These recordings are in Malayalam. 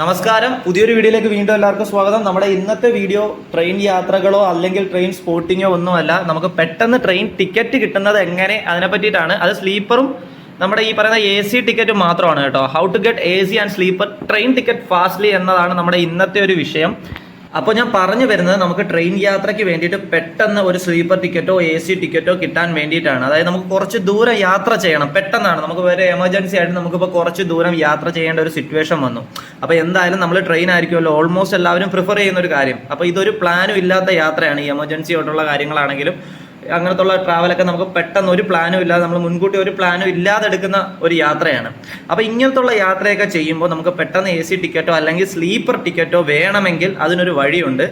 നമസ്കാരം. പുതിയൊരു വീഡിയോയിലേക്ക് വീണ്ടും എല്ലാവർക്കും സ്വാഗതം. നമ്മുടെ ഇന്നത്തെ വീഡിയോ ട്രെയിൻ യാത്രകളോ അല്ലെങ്കിൽ ട്രെയിൻ സ്പോട്ടിങ്ങോ ഒന്നുമല്ല. നമുക്ക് പെട്ടെന്ന് ട്രെയിൻ ടിക്കറ്റ് കിട്ടുന്നത് എങ്ങനെ അതിനെ പറ്റിയിട്ടാണ്. അത് സ്ലീപ്പറും നമ്മുടെ ഈ പറയുന്ന എ സി ടിക്കറ്റ് മാത്രമാണ് കേട്ടോ. How to get A C and sleeper train ticket fastly എന്നതാണ് നമ്മുടെ ഇന്നത്തെ ഒരു വിഷയം. അപ്പോൾ ഞാൻ പറഞ്ഞു വരുന്നത് നമുക്ക് ട്രെയിൻ യാത്രയ്ക്ക് വേണ്ടിയിട്ട് പെട്ടെന്ന് ഒരു സ്ലീപ്പർ ടിക്കറ്റോ എ സി ടിക്കറ്റോ കിട്ടാൻ വേണ്ടിയിട്ടാണ്. അതായത് നമുക്ക് കുറച്ച് ദൂരം യാത്ര ചെയ്യണം. പെട്ടെന്നാണ്. നമുക്ക് വേറെ എമർജൻസി ആയിട്ട് നമുക്കിപ്പോൾ കുറച്ച് ദൂരം യാത്ര ചെയ്യേണ്ട ഒരു സിറ്റുവേഷൻ വന്നു. അപ്പോൾ എന്തായാലും നമ്മൾ ട്രെയിൻ ആയിരിക്കുമല്ലോ. ഓൾമോസ്റ്റ് എല്ലാവരും പ്രിഫർ ചെയ്യുന്ന ഒരു കാര്യം. അപ്പോൾ ഇതൊരു പ്ലാനും ഇല്ലാത്ത യാത്രയാണ്. ഈ എമർജൻസി ആയിട്ടുള്ള കാര്യങ്ങളാണെങ്കിലും അങ്ങനത്തുള്ള ട്രാവലൊക്കെ നമുക്ക് പെട്ടെന്ന് ഒരു പ്ലാനും ഇല്ലാതെ നമ്മൾ മുൻകൂട്ടി ഒരു പ്ലാനും ഇല്ലാതെ എടുക്കുന്ന ഒരു യാത്രയാണ്. അപ്പോൾ ഇങ്ങനത്തുള്ള യാത്രയൊക്കെ ചെയ്യുമ്പോൾ നമുക്ക് പെട്ടെന്ന് എ സി ടിക്കറ്റോ അല്ലെങ്കിൽ സ്ലീപ്പർ ടിക്കറ്റോ വേണമെങ്കിൽ അതിനൊരു വഴിയുണ്ട്.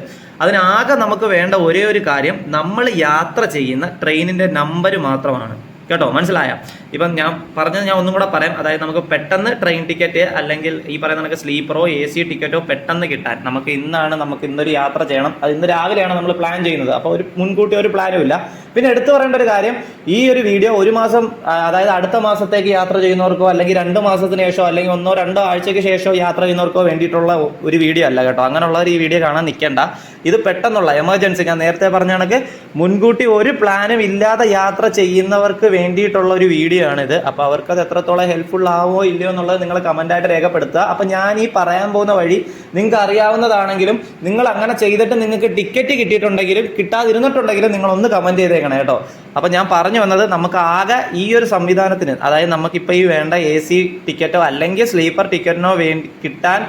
അതിനാകെ നമുക്ക് വേണ്ട ഒരേ ഒരു കാര്യം നമ്മൾ യാത്ര ചെയ്യുന്ന ട്രെയിനിന്റെ നമ്പർ മാത്രമാണ്. കേട്ടോ? മനസ്സിലായ? ഇപ്പം ഞാൻ പറഞ്ഞത് ഞാൻ ഒന്നും കൂടെ പറയാം. അതായത് നമുക്ക് പെട്ടെന്ന് ട്രെയിൻ ടിക്കറ്റ് അല്ലെങ്കിൽ ഈ പറയുന്ന നമുക്ക് സ്ലീപ്പറോ എ സി ടിക്കറ്റോ പെട്ടെന്ന് കിട്ടാൻ നമുക്ക് ഇന്നാണ് നമുക്ക് ഇന്നൊരു യാത്ര ചെയ്യണം. അത് ഇന്ന് രാവിലെയാണ് നമ്മൾ പ്ലാൻ ചെയ്യുന്നത്. അപ്പോൾ ഒരു മുൻകൂട്ടി ഒരു പ്ലാനും ഇല്ല. പിന്നെ എടുത്തു പറയേണ്ട ഒരു കാര്യം ഈ ഒരു വീഡിയോ ഒരു മാസം അതായത് അടുത്ത മാസത്തേക്ക് യാത്ര ചെയ്യുന്നവർക്കോ അല്ലെങ്കിൽ രണ്ട് മാസത്തിന് ശേഷമോ അല്ലെങ്കിൽ ഒന്നോ രണ്ടോ ആഴ്ചയ്ക്ക് ശേഷമോ യാത്ര ചെയ്യുന്നവർക്കോ വേണ്ടിയിട്ടുള്ള ഒരു വീഡിയോ അല്ല കേട്ടോ. അങ്ങനെയുള്ളവർ ഈ വീഡിയോ കാണാൻ നിൽക്കേണ്ട ഇത് പെട്ടെന്നുള്ള എമർജൻസി ഞാൻ നേരത്തെ പറഞ്ഞ കണക്ക് മുൻകൂട്ടി ഒരു പ്ലാനും ഇല്ലാതെ യാത്ര ചെയ്യുന്നവർക്ക് വേണ്ടിയിട്ടുള്ള ഒരു വീഡിയോ ആണിത്. അപ്പോൾ അത് എത്രത്തോളം ഹെൽപ്ഫുൾ ആവോ ഇല്ലയോ എന്നുള്ളത് നിങ്ങൾ കമന്റായിട്ട് രേഖപ്പെടുത്തുക. അപ്പോൾ ഞാൻ ഈ പറയാൻ പോകുന്ന വഴി നിങ്ങൾക്ക് അറിയാവുന്നതാണെങ്കിലും നിങ്ങൾ അങ്ങനെ ചെയ്തിട്ട് നിങ്ങൾക്ക് ടിക്കറ്റ് കിട്ടിയിട്ടുണ്ടെങ്കിലും കിട്ടാതിരുന്നിട്ടുണ്ടെങ്കിലും നിങ്ങൾ ഒന്ന് കമന്റ് ചെയ്തേക്കണം കേട്ടോ. അപ്പോൾ ഞാൻ പറഞ്ഞു വന്നത് നമുക്ക് ആകെ ഈ ഒരു സംവിധാനത്തിന് അതായത് നമുക്കിപ്പോൾ ഈ വേണ്ട എ സി ടിക്കറ്റോ അല്ലെങ്കിൽ സ്ലീപ്പർ ടിക്കറ്റിനോ വേണ്ടി കിട്ടാൻ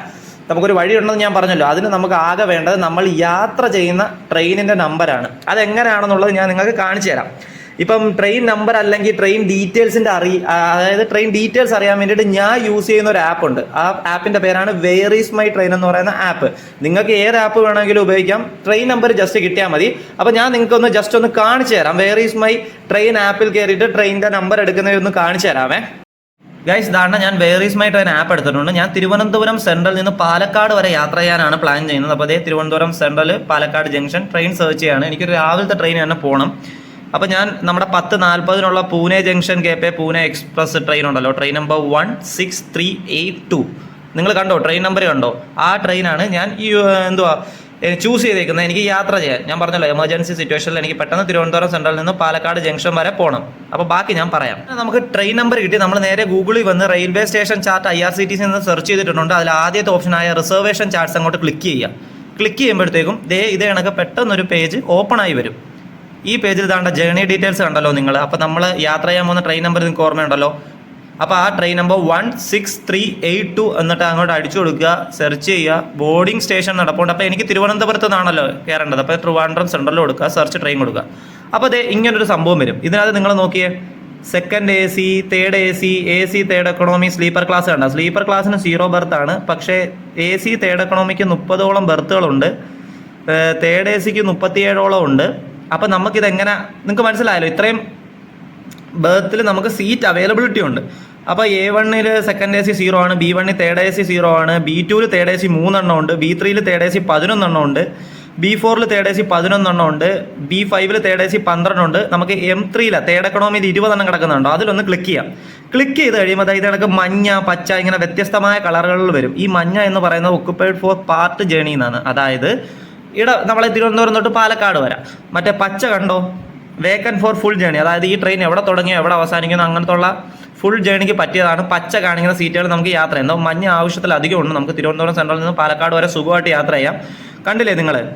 നമുക്കൊരു വഴിയുണ്ടെന്ന് ഞാൻ പറഞ്ഞല്ലോ. അതിന് നമുക്ക് ആകെ വേണ്ടത് നമ്മൾ യാത്ര ചെയ്യുന്ന ട്രെയിനിന്റെ നമ്പറാണ് അതെങ്ങനെയാണെന്നുള്ളത് ഞാൻ നിങ്ങൾക്ക് കാണിച്ചു തരാം. ഇപ്പം ട്രെയിൻ നമ്പർ അല്ലെങ്കിൽ ട്രെയിൻ ഡീറ്റെയിൽസിന്റെ അറി അതായത് ട്രെയിൻ ഡീറ്റെയിൽസ് അറിയാൻ വേണ്ടിയിട്ട് ഞാൻ യൂസ് ചെയ്യുന്ന ഒരു ആപ്പ് ഉണ്ട്. ആ ആപ്പിന്റെ പേരാണ് വേറീസ് മൈ ട്രെയിൻ എന്ന് പറയുന്ന ആപ്പ് നിങ്ങൾക്ക് ഏത് ആപ്പ് വേണമെങ്കിലും ഉപയോഗിക്കാം. ട്രെയിൻ നമ്പർ ജസ്റ്റ് കിട്ടിയാൽ മതി. അപ്പോൾ ഞാൻ നിങ്ങൾക്ക് ഒന്ന് ജസ്റ്റ് ഒന്ന് കാണിച്ചു തരാം. വേറീസ് മൈ ട്രെയിൻ ആപ്പിൽ കയറിയിട്ട് ട്രെയിനിന്റെ നമ്പർ എടുക്കുന്നതൊന്ന് കാണിച്ചു തരാമേ. ഗൈസ് ധാരണ ഞാൻ മൈ ട്രെയിൻ ആപ്പ് എടുത്തിട്ടുണ്ട്. ഞാൻ തിരുവനന്തപുരം സെൻട്രൽ നിന്ന് പാലക്കാട് വരെ യാത്ര ചെയ്യാനാണ് പ്ലാൻ ചെയ്യുന്നത്. അപ്പോൾ അതേ Thiruvananthapuram central Palakkad junction train search ചെയ്യാണ്. എനിക്ക് രാവിലത്തെ ട്രെയിൻ തന്നെ പോകണം അപ്പോൾ ഞാൻ നമ്മുടെ പത്ത് നാൽപ്പതിനുള്ള പൂനെ ജംഗ്ഷൻ കെ പേ പൂനെ എക്സ്പ്രസ് ട്രെയിൻ ഉണ്ടല്ലോ. Train number one six three eight two നിങ്ങൾ കണ്ടോ? ട്രെയിൻ നമ്പർ കണ്ടോ? ആ ട്രെയിനാണ് ഞാൻ ഈ എന്തുവാ ചൂസ് ചെയ്തേക്കുന്നത്. എനിക്ക് യാത്ര ചെയ്യാൻ. ഞാൻ പറഞ്ഞല്ലോ എമർജൻസി സിറ്റുവേഷനിൽ എനിക്ക് പെട്ടെന്ന് തിരുവനന്തപുരം സെൻട്രലിൽ നിന്ന് പാലക്കാട് ജംഗ്ഷൻ വരെ പോകണം അപ്പോൾ ബാക്കി ഞാൻ പറയാം. നമുക്ക് ട്രെയിൻ നമ്പർ കിട്ടി. നമ്മൾ നേരെ ഗൂഗിളിൽ വന്ന് railway station chart I R C T C നിന്ന് സെർച്ച് ചെയ്തിട്ടുണ്ട്. അതിൽ ആദ്യത്തെ ഓപ്ഷനായ റിസർവേഷൻ ചാർട്ട്സ് അങ്ങോട്ട് ക്ലിക്ക് ചെയ്യുക. ക്ലിക്ക് ചെയ്യുമ്പോഴത്തേക്കും ദേ ഇതേ കണക്ക് പെട്ടെന്നൊരു പേജ് ഓപ്പൺ ആയി വരും. ഈ പേജിൽ താണ്ട ജേണി ഡീറ്റെയിൽസ് കണ്ടല്ലോ നിങ്ങൾ. അപ്പോൾ നമ്മൾ യാത്ര ചെയ്യാൻ പോകുന്ന ട്രെയിൻ നമ്പർ നിങ്ങൾക്ക് ഓർമ്മയുണ്ടല്ലോ. അപ്പോൾ ആ train number one six three eight two എന്നിട്ട് അങ്ങോട്ട് അടിച്ചു കൊടുക്കുക സെർച്ച് ചെയ്യുക. ബോർഡിംഗ് സ്റ്റേഷൻ നടപ്പുണ്ട്. അപ്പോൾ എനിക്ക് തിരുവനന്തപുരത്ത് നിന്നാണല്ലോ കയറേണ്ടത്. അപ്പോൾ ട്രിവാൻഡ്രം സെൻട്രലിൽ കൊടുക്കുക സെർച്ച് ട്രെയിൻ കൊടുക്കുക. അപ്പോൾ അതെ ഇങ്ങനൊരു സംഭവം വരും. ഇതിനകത്ത് നിങ്ങൾ നോക്കിയേ. Second A C third A C A C third economy sleeper class കണ്ട. സ്ലീപ്പർ ക്ലാസ്സിന് സീറോ ബർത്ത് ആണ്. പക്ഷേ എ സി തേർഡ് എക്കണോമിക്ക് മുപ്പതോളം ബർത്തുകളുണ്ട് തേർഡ് എ സിക്ക് മുപ്പത്തിയേഴോളം ഉണ്ട്. അപ്പം നമുക്കിത് എങ്ങനെ നിങ്ങൾക്ക് മനസ്സിലായല്ലോ ഇത്രയും ബർത്തിൽ നമുക്ക് സീറ്റ് അവൈലബിലിറ്റി ഉണ്ട്. അപ്പോൾ എ വണ്ണിൽ സെക്കൻഡ് എ സി സീറോ ആണ് ബി വണ്ണിൽ തേർഡ് എ സി സീറോ ആണ് ബി ടുവിൽ തേർഡ് എ സി മൂന്നെണ്ണം ഉണ്ട് ബി ത്രീയിൽ തേർഡ് എ സി പതിനൊന്നെണ്ണം ഉണ്ട് ബി ഫോറിൽ തേർഡ് എ സി പതിനൊന്നെണ്ണം ഉണ്ട് ബി ഫൈവിൽ തേർഡ് എ സി പന്ത്രണ്ട് ഉണ്ട്. നമുക്ക് എം ത്രീയിലാണ് തേർഡ് എക്കണോമിയിൽ ഇരുപതെണ്ണം കിടക്കുന്നുണ്ടോ? അതിലൊന്ന് ക്ലിക്ക് ചെയ്യാം. ക്ലിക്ക് ചെയ്ത് കഴിയുമ്പോൾ അതായത് നമുക്ക് മഞ്ഞ പച്ച ഇങ്ങനെ വ്യത്യസ്തമായ കളറുകളിൽ വരും. ഈ മഞ്ഞ എന്ന് പറയുന്നത് ഒക്കുപ്പൈഡ് ഫോർ പാർട്ട് ജേണി എന്നാണ് അതായത് ഇവിടെ നമ്മളെ തിരുവനന്തപുരം തൊട്ട് പാലക്കാട് വരാം. മറ്റേ പച്ച കണ്ടോ? വേക്കൻ ഫോർ ഫുൾ ജേണി അതായത് ഈ ട്രെയിൻ എവിടെ തുടങ്ങിയോ എവിടെ അവസാനിക്കുന്നു അങ്ങനത്തുള്ള ഫുൾ ജേണിക്ക് പറ്റിയതാണ് പച്ച കാണിക്കുന്ന സീറ്റുകൾ നമുക്ക് യാത്ര ചെയ്യാം. മഞ്ഞ ആവശ്യത്തിലധികം ഉണ്ട്. നമുക്ക് തിരുവനന്തപുരം സെൻട്രലിൽ നിന്ന് പാലക്കാട് വരെ സുഖമായിട്ട് യാത്ര ചെയ്യാം. കണ്ടില്ലേ നിങ്ങൾ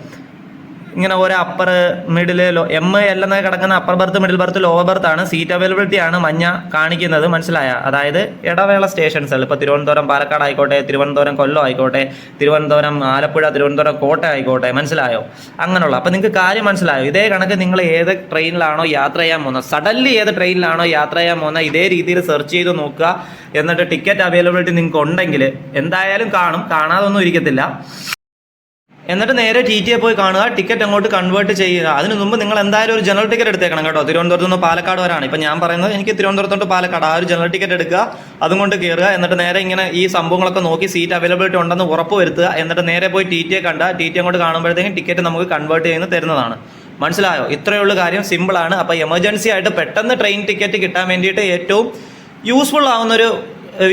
ഇങ്ങനെ ഓരോ അപ്പർ മിഡിൽ എം എൽ എന്നൊക്കെ കിടക്കുന്ന upper berth middle berth lower berth ആണ് സീറ്റ് അവൈലബിലിറ്റി ആണ് മഞ്ഞ കാണിക്കുന്നത്. മനസ്സിലായ? അതായത് ഇടവേള സ്റ്റേഷൻസ് ഇപ്പോൾ തിരുവനന്തപുരം പാലക്കാട് ആയിക്കോട്ടെ തിരുവനന്തപുരം കൊല്ലം ആയിക്കോട്ടെ തിരുവനന്തപുരം ആലപ്പുഴ തിരുവനന്തപുരം കോട്ടയം ആയിക്കോട്ടെ മനസ്സിലായോ? അങ്ങനെയുള്ള. അപ്പോൾ നിങ്ങൾക്ക് കാര്യം മനസ്സിലായോ? ഇതേ കണക്ക് നിങ്ങൾ ഏത് ട്രെയിനിലാണോ യാത്ര ചെയ്യാൻ പോകുന്നത്. സഡൻലി ഏത് ട്രെയിനിലാണോ യാത്ര ചെയ്യാൻ പോകുന്നത് ഇതേ രീതിയിൽ സെർച്ച് ചെയ്ത് നോക്കുക. എന്നിട്ട് ടിക്കറ്റ് അവൈലബിലിറ്റി നിങ്ങൾക്ക് ഉണ്ടെങ്കിൽ എന്തായാലും കാണും. കാണാതൊന്നും ഇരിക്കത്തില്ല. എന്നിട്ട് നേരെ ടി ടി എ പോയി കാണുക. ടിക്കറ്റ് അങ്ങോട്ട് കൺവേർട്ട് ചെയ്യുക. അതിന് മുമ്പ് നിങ്ങൾ എന്തായാലും ഒരു ജനറൽ ടിക്കറ്റ് എടുത്തേക്കണം കേട്ടോ. തിരുവനന്തപുരത്ത് നിന്ന് പാലക്കാട് വരാണ് ഇപ്പം ഞാൻ പറയുന്നത് എനിക്ക് തിരുവനന്തപുരത്തോട്ട് പാലക്കാട് ആ ഒരു ജനറൽ ടിക്കറ്റ് എടുക്കുക. അതും കൊണ്ട് കയറുക എന്നിട്ട് നേരെ ഇങ്ങനെ ഈ സംഭവങ്ങളൊക്കെ നോക്കി സീറ്റ് അവൈലബിലിറ്റി ഉണ്ടെന്ന് ഉറപ്പ് വരുത്തുക. എന്നിട്ട് നേരെ പോയി ടി ടി എ കണ്ട. ടി ടി അങ്ങോട്ട് കാണുമ്പോഴത്തേക്കും ടിക്കറ്റ് നമുക്ക് കൺവേർട്ട് ചെയ്യുന്ന തരുന്നതാണ്. മനസ്സിലായോ? ഇത്രയുള്ള കാര്യം. സിമ്പിളാണ് അപ്പോൾ എമർജൻസി ആയിട്ട് പെട്ടെന്ന് ട്രെയിൻ ടിക്കറ്റ് കിട്ടാൻ വേണ്ടിയിട്ട് ഏറ്റവും യൂസ്ഫുൾ ആവുന്നൊരു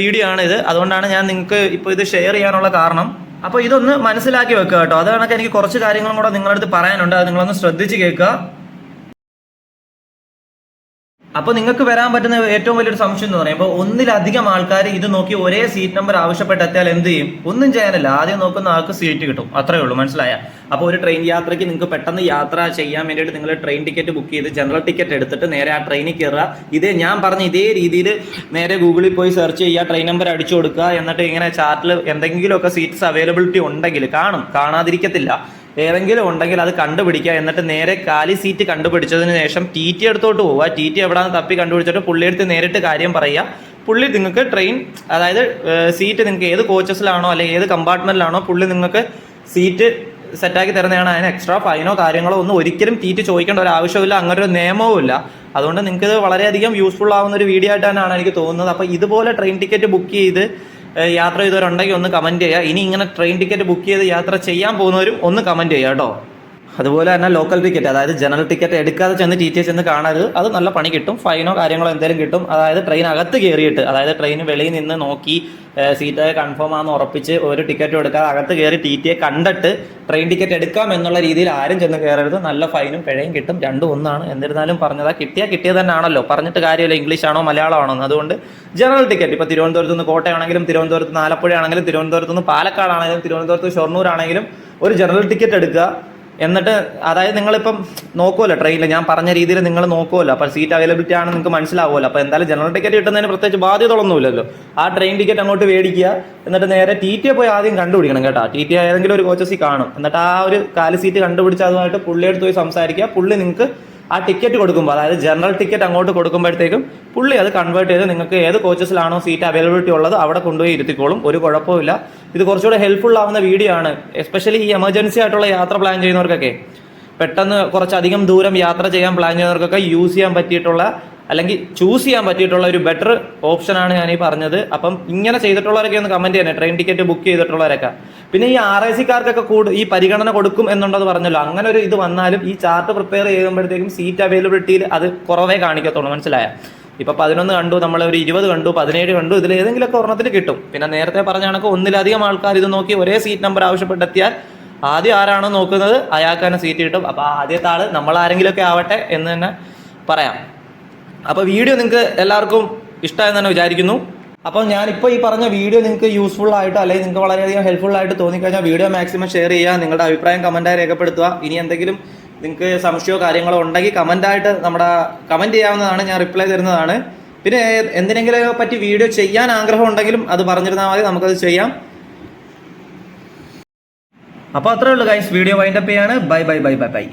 വീഡിയോ ആണ് ഇത്. അതുകൊണ്ടാണ് ഞാൻ നിങ്ങൾക്ക് ഇപ്പോൾ ഇത് ഷെയർ ചെയ്യാനുള്ള കാരണം. അപ്പോൾ ഇതൊന്ന് മനസ്സിലാക്കി വെക്കുക കേട്ടോ. അത് കണക്ക് എനിക്ക് കുറച്ച് കാര്യങ്ങളും കൂടെ നിങ്ങളടുത്ത് പറയാനുണ്ട്. അത് നിങ്ങളൊന്ന് ശ്രദ്ധിച്ച് കേൾക്കുക. അപ്പോൾ നിങ്ങൾക്ക് വരാൻ പറ്റുന്ന ഏറ്റവും വലിയൊരു സംശയം എന്ന് പറയുമ്പോൾ ഒന്നിലധികം ആൾക്കാർ ഇത് നോക്കി ഒരേ സീറ്റ് നമ്പർ ആവശ്യപ്പെട്ടെത്തിയാൽ എന്ത് ചെയ്യും? ഒന്നും ചെയ്യാനില്ല. ആദ്യം നോക്കുന്ന ആൾക്ക് സീറ്റ് കിട്ടും. അത്രേ ഉള്ളൂ. മനസ്സിലായ? അപ്പോൾ ഒരു ട്രെയിൻ യാത്രയ്ക്ക് നിങ്ങൾക്ക് പെട്ടെന്ന് യാത്ര ചെയ്യാൻ വേണ്ടിയിട്ട് നിങ്ങൾ ട്രെയിൻ ടിക്കറ്റ് ബുക്ക് ചെയ്ത് ജനറൽ ടിക്കറ്റ് എടുത്തിട്ട് നേരെ ആ ട്രെയിനിൽ കയറുക ഇതേ ഞാൻ പറഞ്ഞ ഇതേ രീതിയിൽ നേരെ ഗൂഗിളിൽ പോയി സെർച്ച് ചെയ്യുക ട്രെയിൻ നമ്പർ അടിച്ചു കൊടുക്കുക. എന്നിട്ട് ഇങ്ങനെ ചാർട്ടിൽ എന്തെങ്കിലുമൊക്കെ സീറ്റ്സ് അവൈലബിലിറ്റി ഉണ്ടെങ്കിൽ കാണും. കാണാതിരിക്കത്തില്ല. ഏതെങ്കിലും ഉണ്ടെങ്കിൽ അത് കണ്ടുപിടിക്കുക. എന്നിട്ട് നേരെ കാലി സീറ്റ് കണ്ടുപിടിച്ചതിന് ശേഷം ടി ടി അടുത്തോട്ട് പോവുക. ടി ടി എവിടെയാണ് തപ്പി കണ്ടുപിടിച്ചിട്ട് പുള്ളിയെടുത്ത് നേരിട്ട് കാര്യം പറയുക. പുള്ളി നിങ്ങൾക്ക് ട്രെയിൻ അതായത് സീറ്റ് നിങ്ങൾക്ക് ഏത് കോച്ചസിലാണോ അല്ലെങ്കിൽ ഏത് കമ്പാർട്ട്മെന്റിലാണോ പുള്ളി നിങ്ങൾക്ക് സീറ്റ് സെറ്റാക്കി തരുന്നതാണ്. അതിന് എക്സ്ട്രാ ഫൈനോ കാര്യങ്ങളോ ഒന്നും ഒരിക്കലും ടി ചോദിക്കേണ്ട ഒരു ആവശ്യമില്ല അങ്ങനെ ഒരു നിയമവും ഇല്ല. അതുകൊണ്ട് നിങ്ങൾക്ക് വളരെയധികം യൂസ്ഫുൾ ആവുന്ന ഒരു വീഡിയോ ആയിട്ടാണ് എനിക്ക് തോന്നുന്നത്. അപ്പോൾ ഇതുപോലെ ട്രെയിൻ ടിക്കറ്റ് ബുക്ക് ചെയ്ത് യാത്ര ചെയ്തവരുണ്ടെങ്കിൽ ഒന്ന് കമന്റ് ചെയ്യുക. ഇനി ഇങ്ങനെ ട്രെയിൻ ടിക്കറ്റ് ബുക്ക് ചെയ്ത് യാത്ര ചെയ്യാൻ പോകുന്നവരും ഒന്ന് കമന്റ് ചെയ്യുക കേട്ടോ. അതുപോലെ തന്നെ ലോക്കൽ ടിക്കറ്റ് അതായത് ജനറൽ ടിക്കറ്റ് എടുക്കാതെ ചെന്ന് ടി ടി ചെന്ന് കാണരുത്. അത് നല്ല പണി കിട്ടും. ഫൈനോ കാര്യങ്ങളോ എന്തെങ്കിലും കിട്ടും. അതായത് ട്രെയിൻ അകത്ത് കയറിയിട്ട് അതായത് ട്രെയിൻ വെളിയിൽ നിന്ന് നോക്കി സീറ്റ് കൺഫേം ആണെന്ന് ഉറപ്പിച്ച് ഒരു ടിക്കറ്റ് എടുക്കാതെ അകത്ത് കയറി ടി ടിയെ കണ്ടിട്ട് ട്രെയിൻ ടിക്കറ്റ് എടുക്കാം എന്നുള്ള രീതിയിൽ ആരും ചെന്ന് കയറരുത് നല്ല ഫൈനും പിഴയും കിട്ടും. രണ്ടും ഒന്നാണ്. എന്നിരുന്നാലും പറഞ്ഞതാ കിട്ടിയാൽ കിട്ടിയത് തന്നെ ആണല്ലോ പറഞ്ഞിട്ട് കാര്യമില്ല. ഇംഗ്ലീഷ് ആണോ മലയാളം ആണോ എന്ന്. അതുകൊണ്ട് ജനറൽ ടിക്കറ്റ് ഇപ്പോൾ തിരുവനന്തപുരത്ത് നിന്ന് കോട്ടയാണെങ്കിലും തിരുവനന്തപുരത്ത് നിന്ന് ആലപ്പുഴ ആണെങ്കിലും തിരുവനന്തപുരത്ത് നിന്ന് പാലക്കാടാണെങ്കിലും തിരുവനന്തപുരത്ത് ഷൊർണൂർ ആണെങ്കിലും ഒരു ജനറൽ ടിക്കറ്റ് എടുക്കുക. എന്നിട്ട് അതായത് നിങ്ങളിപ്പം നോക്കുമല്ലോ ട്രെയിനിൽ ഞാൻ പറഞ്ഞ രീതിയിൽ നിങ്ങൾ നോക്കുമല്ലോ അപ്പോൾ സീറ്റ് അവൈലബിലിറ്റി ആണ് നിങ്ങൾക്ക് മനസ്സിലാവുമല്ലോ. അപ്പോൾ എന്തായാലും ജനറൽ ടിക്കറ്റ് കിട്ടുന്നതിന് പ്രത്യേകിച്ച് ബാധ്യതകളൊന്നുമില്ലല്ലോ ആ ട്രെയിൻ ടിക്കറ്റ് അങ്ങോട്ട് മേടിക്കുക എന്നിട്ട് നേരെ ടി ടി പോയി ആദ്യം കണ്ടുപിടിക്കണം കേട്ടോ. ടി ടി ഏതെങ്കിലും ഒരു കോച്ചസി കാണും. എന്നിട്ട് ആ ഒരു കാൽ സീറ്റ് കണ്ടുപിടിച്ച് അതുമായിട്ട് പുള്ളിയെടുത്ത് പോയി സംസാരിക്കുക. പുള്ളി നിങ്ങൾക്ക് ആ ടിക്കറ്റ് കൊടുക്കുമ്പോൾ അതായത് ജനറൽ ടിക്കറ്റ് അങ്ങോട്ട് കൊടുക്കുമ്പോഴത്തേക്കും പുള്ളി അത് കൺവേർട്ട് ചെയ്ത് നിങ്ങൾക്ക് ഏത് കോച്ചസിലാണോ സീറ്റ് അവൈലബിലിറ്റി ഉള്ളത് അവിടെ കൊണ്ടുപോയി ഇരുത്തിക്കോളും. ഒരു കുഴപ്പമില്ല ഇത് കുറച്ചുകൂടെ ഹെൽപ്ഫുൾ ആവുന്ന വീഡിയോ ആണ്. എസ്പെഷ്യലി ഈ എമർജൻസി ആയിട്ടുള്ള യാത്ര പ്ലാൻ ചെയ്യുന്നവർക്കൊക്കെ. പെട്ടെന്ന് കുറച്ചധികം ദൂരം യാത്ര ചെയ്യാൻ പ്ലാൻ ചെയ്യുന്നവർക്കൊക്കെ യൂസ് ചെയ്യാൻ പറ്റിയിട്ടുള്ള അല്ലെങ്കിൽ ചൂസ് ചെയ്യാൻ പറ്റിയിട്ടുള്ള ഒരു ബെറ്റർ ഓപ്ഷനാണ് ഞാൻ ഈ പറഞ്ഞത്. അപ്പം ഇങ്ങനെ ചെയ്തിട്ടുള്ളവരൊക്കെ ഒന്ന് കമന്റ് ചെയ്യണേ. ട്രെയിൻ ടിക്കറ്റ് ബുക്ക് ചെയ്തിട്ടുള്ളവരൊക്കെ. പിന്നെ ഈ ആർ ഐ സിക്കാർക്കൊക്കെ കൂടു ഈ പരിഗണന കൊടുക്കും എന്നുള്ളത് പറഞ്ഞല്ലോ. അങ്ങനെ ഒരു ഇത് വന്നാലും ഈ ചാർട്ട് പ്രിപ്പയർ ചെയ്യുമ്പോഴത്തേക്കും സീറ്റ് അവൈലബിലിറ്റിയിൽ അത് കുറവേ കാണിക്കത്തുള്ളൂ. മനസ്സിലായ? ഇപ്പൊ പതിനൊന്ന് കണ്ടു നമ്മൾ ഒരു ഇരുപത് കണ്ടു പതിനേഴ് കണ്ടു ഇതിൽ ഏതെങ്കിലുമൊക്കെ ഒരെണ്ണത്തിൽ കിട്ടും. പിന്നെ നേരത്തെ പറഞ്ഞ കണക്ക് ഒന്നിലധികം ആൾക്കാർ ഇത് നോക്കി ഒരേ സീറ്റ് നമ്പർ ആവശ്യപ്പെട്ടെത്തിയാൽ ആദ്യം ആരാണോ നോക്കുന്നത് അയാൾക്കാണ് സീറ്റ് കിട്ടും. അപ്പോൾ ആദ്യത്തെ ആൾ നമ്മൾ ആരെങ്കിലുമൊക്കെ ആവട്ടെ എന്ന് തന്നെ പറയാം. അപ്പോൾ വീഡിയോ നിങ്ങൾക്ക് എല്ലാവർക്കും ഇഷ്ടമായെന്ന് തന്നെ വിചാരിക്കുന്നു. അപ്പോൾ ഞാനിപ്പോൾ ഈ പറഞ്ഞ വീഡിയോ നിങ്ങൾക്ക് യൂസ്ഫുൾ ആയിട്ട് അല്ലെങ്കിൽ നിങ്ങൾക്ക് വളരെയധികം ഹെൽപ്ഫുൾ ആയിട്ട് തോന്നിക്കഴിഞ്ഞാൽ വീഡിയോ മാക്സിമം ഷെയർ ചെയ്യുക നിങ്ങളുടെ അഭിപ്രായം കമന്റായി രേഖപ്പെടുത്തുക. ഇനി എന്തെങ്കിലും നിങ്ങൾക്ക് സംശയമോ കാര്യങ്ങളോ ഉണ്ടെങ്കിൽ കമന്റായിട്ട് നമ്മുടെ കമന്റ് ചെയ്യാവുന്നതാണ് ഞാൻ റിപ്ലൈ തരുന്നതാണ്. പിന്നെ എന്തിനെങ്കിലും പറ്റി വീഡിയോ ചെയ്യാൻ ആഗ്രഹം ഉണ്ടെങ്കിലും അത് പറഞ്ഞിരുന്നാൽ മതി നമുക്കത് ചെയ്യാം. അപ്പോൾ അത്രേ ഉള്ളൂ ഗൈസ് വീഡിയോ വൈൻഡപ്പ് ചെയ്യാണ്. Bye bye bye bye bye